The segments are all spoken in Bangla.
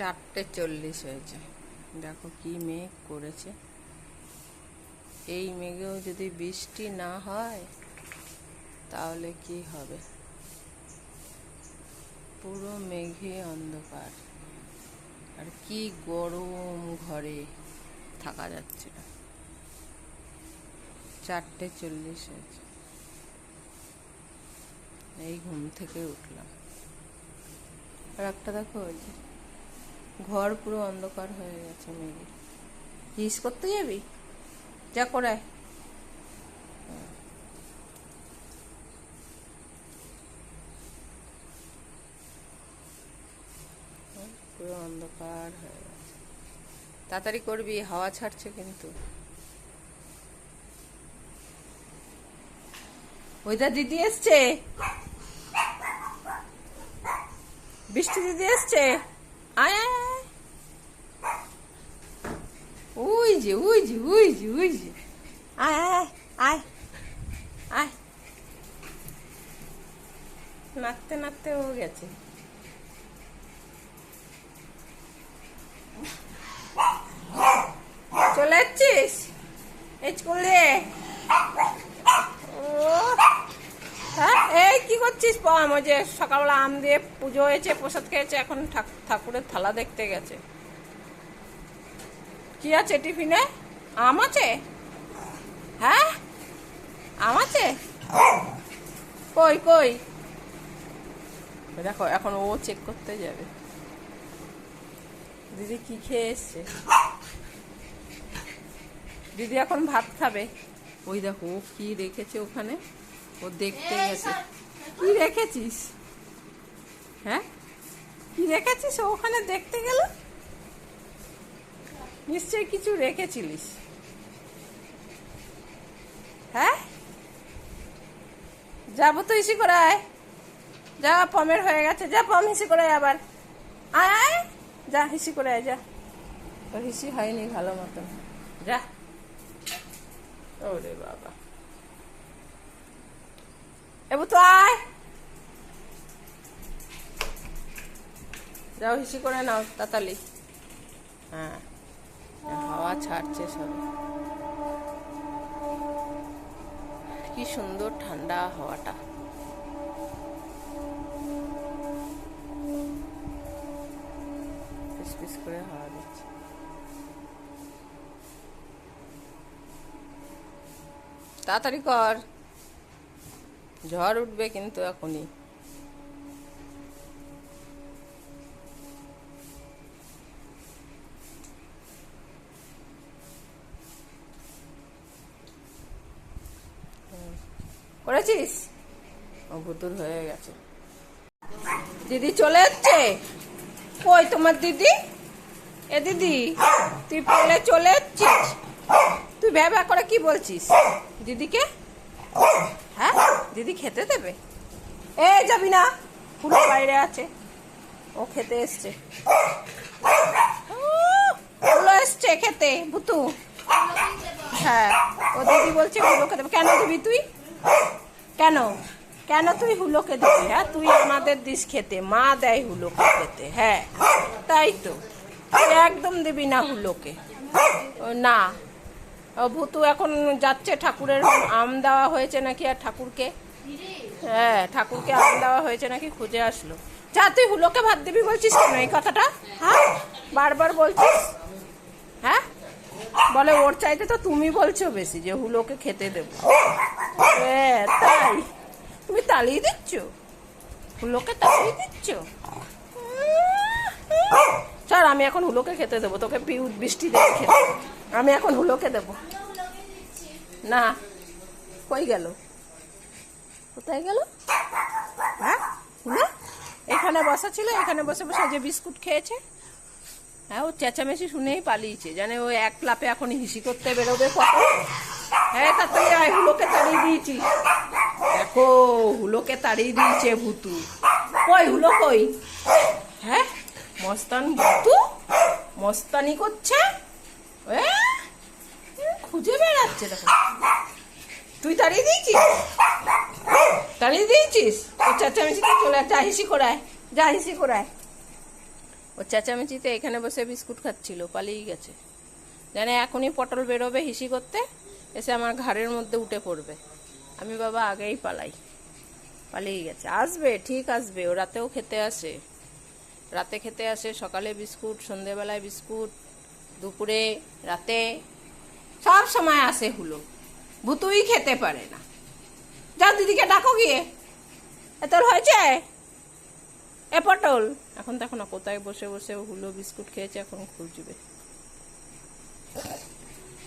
চারটে চল্লিশ হয়েছে। দেখো কি মেঘ করেছে। এই মেঘেও যদি বৃষ্টি না হয়, তাহলে কি হবে? পুরো মেঘে অন্ধকার। আর কি গরম ঘরে থাকা যাচ্ছে না। চারটে চল্লিশ হয়েছে। এই ঘুম থেকে উঠলাম। আর একটা দেখো ওই যে ঘর পুরো অন্ধকার হয়ে গেছে মেঘে হিস করতে যাবি? যা করে পুরো অন্ধকার হয়ে গেছে। তাড়াতাড়ি করবি, হাওয়া ছাড়ছে কিন্তু। ওইটা দিদি এসছে। বৃষ্টি দিদি এসছে। আয়। ওই যে ওই যে ওই যে ওই যে আয় আয় আয় আয় নাচতে নাচতে ও গেছে চলে যাচ্ছিস এই হ্যাঁ এই কি করছিস? পম ওই যে সকালবেলা আম দিয়ে পুজো হয়েছে, প্রসাদ খেয়েছে, এখন ঠাক- ঠাকুরের থালা দেখতে গেছে। কি আছে টিফিনে? আম আছে? হ্যাঁ? আম আছে? কই কই? দেখো এখন ও চেক করতে যাবে। দিদি কি খেয়ে এসছে? দিদি এখন ভাত খাবে। ওই দেখো ও কি রেখেছে ওখানে? ও দেখতে গেছে। কি রেখেছিস? হ্যাঁ? কি রেখেছিস? ওখানে দেখতে গেল? নিশ্চয়ই কিছু রেখেছিলিস। হ্যাঁ? যাব তো ইসি করে আয়। যা, পমের হয়ে গেছে। যা, পম হিসি করে আবার। আয় যা হিসি করে আয়, যা। তোর হিসি হয়নি ভালো মতন। যা। ওরে বাবা। এবু তো আয়। যাও হিসি করে নাও তাতালি হ্যাঁ। হাওয়া ছাড়ছে সব। কি সুন্দর ঠান্ডা হাওয়াটা। ফিসফিস করে হাওয়া দিচ্ছে। তাড়াতাড়ি কর। ঝড় উঠবে কিন্তু এখনই। করেছিস? ও হয়ে গেছে। দিদি চলে যাচ্ছে কই তোমার দিদি? এ দিদি, তুই পড়লে চলে যাচ্ছিস তুই ভ্যা করে কি বলছিস? দিদিকে? হ্যাঁ? দিদি খেতে দেবে? এ যাবি না পুরো বাইরে আছে। ও খেতে এসছে। পুরো এসছে খেতে ভুতু হ্যাঁ ও দিদি বলছে হুলোকে দেবে। কেন দিবি তুই? কেন? কেন তুই হুলোকে দিবি হ্যাঁ তুই আমাদের দিস খেতে, মা দেয় হুলোকে খেতে হ্যাঁ। তাই তো, তুই একদম দিবি না হুলোকে। না। ভুতু এখন যাচ্ছে ঠাকুরের আম দেওয়া হয়েছে নাকি আর ঠাকুরকে? হ্যাঁ ঠাকুরকে আম দেওয়া হয়েছে নাকি খুঁজে আসলো। যা, তুই হুলোকে ভাত দিবি বলছিস কেন এই কথাটা? হ্যাঁ বারবার বলছিস? হ্যাঁ? বলে, ওর চাইতে তো তুমি বলছো বেশি যে হুলোকে খেতে দেবো। হ্যাঁ তাই। তুমি তালিয়ে দিচ্ছ? হুলোকে তালিয়ে দিচ্ছ? স্যার আমি এখন হুলোকে খেতে দেবো, তোকে বৃষ্টি দেখে। আমি এখন হুলোকে দেবো। না, কই গেল? কোথায় গেল? হ্যাঁ এখানে বসা ছিল, এখানে বসে বসে যে বিস্কুট খেয়েছে। হ্যাঁ ও চেঁচামেচি শুনেই পালিয়েছে। জানে ও এক লাপে এখন হিসি করতে বেরোবে কত হ্যাঁ তাড়াতাড়ি আয়, হুলোকে তাড়িয়ে দিয়েছি। দেখো, হুলোকে তাড়িয়ে দিয়েছে ভুতু। কই, হুলো কই? হ্যাঁ মস্তান ভুতু? মস্তানি করছে? খুঁজে বেড়াচ্ছে, দেখো। তুই তাড়িয়ে দিয়েছিস? তাড়িয়ে দিয়েছিস? ও চেঁচামেচিতে চলে যা হিসি করায় যা হিসি করায় ও চেঁচামেচিতে এখানে বসে বিস্কুট খাচ্ছিল, পালিয়ে গেছে। জানে এখনই পটল বেরোবে হিসি করতে। এসে আমার ঘাড়ের মধ্যে উঠে পড়বে। আমি বাবা আগেই পালাই। পালিয়ে গেছে। আসবে, ঠিক আসবে। ও রাতেও খেতে আসে। রাতে খেতে আসে, সকালে বিস্কুট, সন্ধেবেলায় বিস্কুট, দুপুরে, রাতে। সব সময় আসে হুলো। ভুতুই খেতে পারে না। যাও দিদিকে ডাকো গিয়ে। এ তোর হয়েছে? এ পটল। এখন দেখো না কোথায় বসে বসে হুলো বিস্কুট খেয়েছে, এখন খুঁজবে।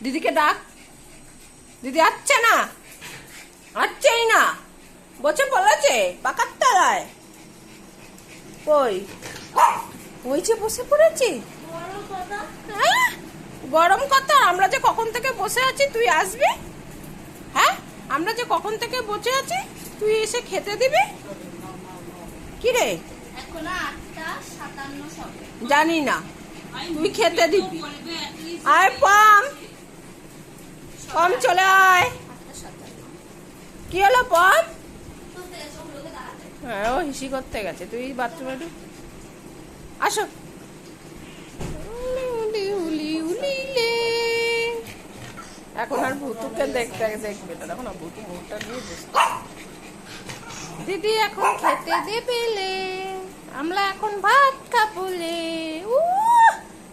দিদিকে ডাক। দিদি আসছে না? আসছেই না। বসে পড়েছে পাকার তলায় কই? ওই যে বসে পড়েছি? হ্যাঁ? গরম কথা আমরা যে কখন থেকে বসে আছি তুই আসবি? হ্যাঁ? আমরা যে কখন থেকে বসে আছি তুই এসে খেতে দিবি? কি রে? জানি না। তুই খেতে দিবি। আয় পম। পম, চলে আয়। কি হলো, পম? হ্যাঁ ও হিসি করতে গেছে। তুই বাথরুমে ঢুক। আসো। এখন আর ভুতুকে দেখতে দেখবে দেখো না, ভুতু দিয়ে বসে দিদি এখন খেতে দেবে লে। আমরা এখন ভাত খাবলে উ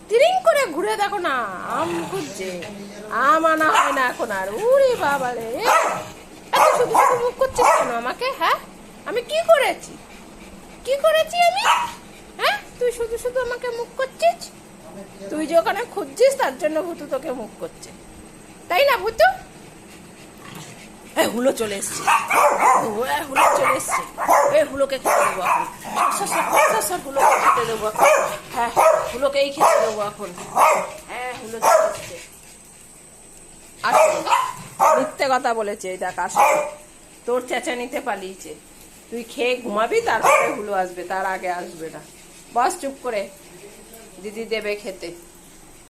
তিরিং করে ঘুরে দেখো না, আম খুঁজছে। আম আনা হয় না এখন আর। উরি বাবালে এত শুধু শুধু মুখ করছিস কেন আমাকে হ্যাঁ? আমি কি করেছি? কি করেছি আমি? হ্যাঁ? তুই শুধু শুধু আমাকে মুখ করছিস? তুই যে ওখানে খুঁজছিস তার জন্য ভুতু তোকে মুখ করছে। তাই না ভুতু? এ হুলো চলে এসছে। এ, হুলো চলে এসছে। এ হুলোকে খেতে দেবো এখন। সর, হুলোকে খেতে দেবো এখন। হ্যাঁ হুলোকেই খেতে দেবো এখন। হ্যাঁ হুলো চলে এসছে আসো মিথ্যে কথা বলেছে এটা দেখ তোর চেঁচা নিতে পালিয়েছে। তুই খেয়ে ঘুমাবি, তারপরে হুলো আসবে, তার আগে আসবে না। বস, চুপ করে। দিদি দেবে খেতে।